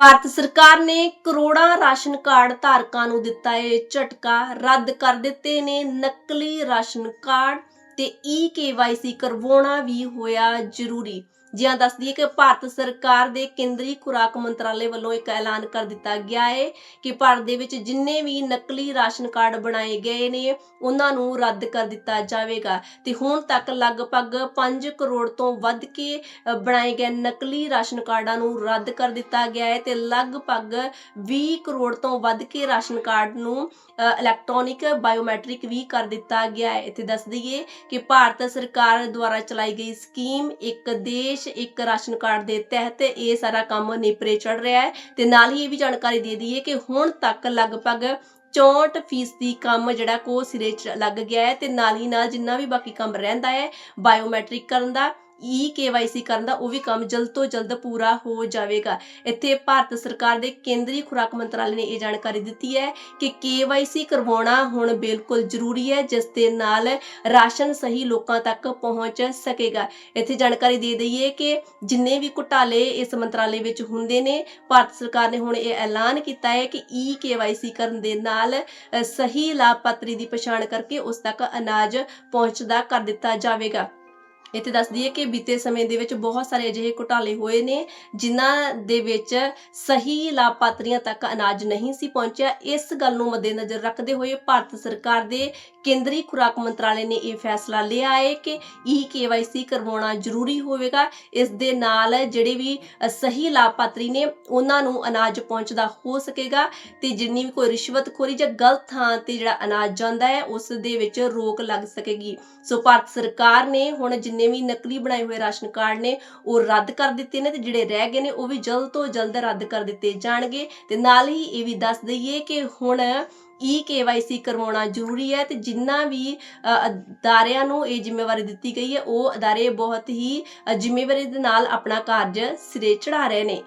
ਭਾਰਤ ਸਰਕਾਰ ਨੇ ਕਰੋੜਾਂ ਰਾਸ਼ਨ ਕਾਰਡ ਧਾਰਕਾਂ ਨੂੰ ਦਿੱਤਾ ਹੈ ਝਟਕਾ, ਰੱਦ ਕਰ ਦਿੱਤੇ ਨੇ ਨਕਲੀ ਰਾਸ਼ਨ ਕਾਰਡ ਤੇ ਈ ਕੇਵਾਈਸੀ ਕਰਵਾਉਣਾ ਵੀ ਹੋਇਆ ਜ਼ਰੂਰੀ। ਜਿਹਾਂ ਦੱਸ ਦਈਏ ਕਿ ਭਾਰਤ ਸਰਕਾਰ ਦੇ ਕੇਂਦਰੀ ਖੁਰਾਕ ਮੰਤਰਾਲੇ ਵੱਲੋਂ ਇੱਕ ਐਲਾਨ ਕਰ ਦਿੱਤਾ ਗਿਆ ਹੈ ਕਿ ਭਾਰਤ ਦੇ ਵਿੱਚ ਜਿੰਨੇ ਵੀ ਨਕਲੀ ਰਾਸ਼ਨ ਕਾਰਡ ਬਣਾਏ ਗਏ ਨੇ, ਉਹਨਾਂ ਨੂੰ ਰੱਦ ਕਰ ਦਿੱਤਾ ਜਾਵੇਗਾ। ਤੇ ਹੁਣ ਤੱਕ ਲਗਭਗ 5 ਕਰੋੜ ਤੋਂ ਵੱਧ ਕੇ ਬਣਾਏ ਗਏ ਨਕਲੀ ਰਾਸ਼ਨ ਕਾਰਡਾਂ ਨੂੰ ਰੱਦ ਕਰ ਦਿੱਤਾ ਗਿਆ ਹੈ ਤੇ ਲਗਭਗ 20 ਕਰੋੜ ਤੋਂ ਵੱਧ ਕੇ ਰਾਸ਼ਨ ਕਾਰਡ ਨੂੰ ਇਲੈਕਟ੍ਰੋਨਿਕ ਬਾਇਓਮੈਟ੍ਰਿਕ ਵੀ ਕਰ ਦਿੱਤਾ ਗਿਆ ਹੈ। ਇੱਥੇ ਦੱਸ ਦਈਏ ਕਿ ਭਾਰਤ ਸਰਕਾਰ ਦੁਆਰਾ ਚਲਾਈ ਗਈ ਸਕੀਮ ਇੱਕ ਦੇਸ਼ ਇੱਕ ਰਾਸ਼ਨ ਕਾਰਡ ਦੇ ਤਹਿਤ ਇਹ ਸਾਰਾ ਕੰਮ ਨੇਪਰੇ ਚੜ ਰਿਹਾ ਹੈ ਤੇ ਨਾਲ ਹੀ ਇਹ ਵੀ ਜਾਣਕਾਰੀ ਦੇ ਦਈਏ ਕਿ ਹੁਣ ਤੱਕ ਲਗਭਗ 64 ਫੀਸਦੀ ਕੰਮ ਜਿਹੜਾ ਕੋ ਸਿਰੇ ਚ ਲੱਗ ਗਿਆ ਹੈ ਤੇ ਨਾਲ ਹੀ ਨਾਲ ਜਿੰਨਾ ਵੀ ਬਾਕੀ ਕੰਮ ਰਹਿੰਦਾ ਹੈ ਬਾਇਓਮੈਟ੍ਰਿਕ ਕਰਨ ਦਾ ਈ ਕੇਵਾਈਸੀ ਕਰਨ ਦਾ, ਉਹ ਵੀ ਕੰਮ ਜਲਦ ਤੋਂ ਜਲਦ ਪੂਰਾ ਹੋ ਜਾਵੇਗਾ। ਇੱਥੇ ਭਾਰਤ ਸਰਕਾਰ ਦੇ ਕੇਂਦਰੀ ਖੁਰਾਕ ਮੰਤਰਾਲੇ ਨੇ ਇਹ ਜਾਣਕਾਰੀ ਦਿੱਤੀ ਹੈ ਕਿ ਕੇਵਾਈਸੀ ਕਰਵਾਉਣਾ ਹੁਣ ਬਿਲਕੁਲ ਜ਼ਰੂਰੀ ਹੈ, ਜਿਸ ਦੇ ਨਾਲ ਰਾਸ਼ਨ ਸਹੀ ਲੋਕਾਂ ਤੱਕ ਪਹੁੰਚ ਸਕੇਗਾ। ਇੱਥੇ ਜਾਣਕਾਰੀ ਦੇ ਦਈਏ ਕਿ ਜਿੰਨੇ ਵੀ ਘੁਟਾਲੇ ਇਸ ਮੰਤਰਾਲੇ ਵਿੱਚ ਹੁੰਦੇ ਨੇ, ਭਾਰਤ ਸਰਕਾਰ ਨੇ ਹੁਣ ਇਹ ਐਲਾਨ ਕੀਤਾ ਹੈ ਕਿ ਈ ਕੇਵਾਈਸੀ ਕਰਨ ਦੇ ਨਾਲ ਸਹੀ ਲਾਭਪਾਤਰੀ ਦੀ ਪਛਾਣ ਕਰਕੇ ਉਸ ਤੱਕ ਅਨਾਜ ਪਹੁੰਚਦਾ ਕਰ ਦਿੱਤਾ ਜਾਵੇਗਾ। ਇੱਥੇ ਦੱਸ ਦਈਏ ਕਿ ਬੀਤੇ ਸਮੇਂ ਦੇ ਵਿੱਚ ਬਹੁਤ ਸਾਰੇ ਅਜਿਹੇ ਘੁਟਾਲੇ ਹੋਏ ਨੇ, ਜਿਨ੍ਹਾਂ ਦੇ ਵਿੱਚ ਸਹੀ ਲਾਭਪਾਤਰੀਆਂ ਤੱਕ ਅਨਾਜ ਨਹੀਂ ਸੀ ਪਹੁੰਚਿਆ। ਇਸ ਗੱਲ ਨੂੰ ਮੱਦੇਨਜ਼ਰ ਰੱਖਦੇ ਹੋਏ ਭਾਰਤ ਸਰਕਾਰ ਦੇ ਕੇਂਦਰੀ ਖੁਰਾਕ ਮੰਤਰਾਲੇ ਨੇ ਇਹ ਫੈਸਲਾ ਲਿਆ ਹੈ ਕਿ ਈ ਕੇਵਾਈਸੀ ਕਰਵਾਉਣਾ ਜ਼ਰੂਰੀ ਹੋਵੇਗਾ। ਇਸ ਦੇ ਨਾਲ ਜਿਹੜੇ ਵੀ ਸਹੀ ਲਾਭਪਾਤਰੀ ਨੇ, ਉਹਨਾਂ ਨੂੰ ਅਨਾਜ ਪਹੁੰਚਦਾ ਹੋ ਸਕੇਗਾ ਤੇ ਜਿੰਨੀ ਵੀ ਕੋਈ ਰਿਸ਼ਵਤਖੋਰੀ ਜਾਂ ਗਲਤ ਥਾਂ ਤੇ ਜਿਹੜਾ ਅਨਾਜ ਜਾਂਦਾ ਹੈ, ਉਸ ਦੇ ਵਿੱਚ ਰੋਕ ਲੱਗ ਸਕੇਗੀ। ਸੋ ਭਾਰਤ ਸਰਕਾਰ ਨੇ ਹੁਣ ਜਿੰਨੇ ਵੀ ਨਕਲੀ ਬਣਾਏ ਹੋਏ ਰਾਸ਼ਨ ਕਾਰਡ ਨੇ, ਉਹ ਰੱਦ ਕਰ ਦਿੱਤੇ ਨੇ ਤੇ ਜਿਹੜੇ ਰਹਿ ਗਏ ਨੇ, ਉਹ ਵੀ ਜਲਦ ਤੋਂ ਜਲਦ ਰੱਦ ਕਰ ਦਿੱਤੇ ਜਾਣਗੇ। ਤੇ ਨਾਲ ਹੀ ਇਹ ਵੀ ਦੱਸ ਦਈਏ ਕਿ ਹੁਣ ਈ ਕੇਵਾਈਸੀ ਕਰਵਾਉਣਾ ਜ਼ਰੂਰੀ ਹੈ ਤੇ ਜਿੰਨਾ ਵੀ ਅਦਾਰਿਆਂ ਨੂੰ ਇਹ ਜ਼ਿੰਮੇਵਾਰੀ ਦਿੱਤੀ ਗਈ ਹੈ, ਉਹ ਅਦਾਰੇ ਬਹੁਤ ਹੀ ਜ਼ਿੰਮੇਵਾਰੀ ਦੇ ਨਾਲ ਆਪਣਾ ਕਾਰਜ ਸਿਰੇ ਚੜਾ ਰਹੇ ਨੇ।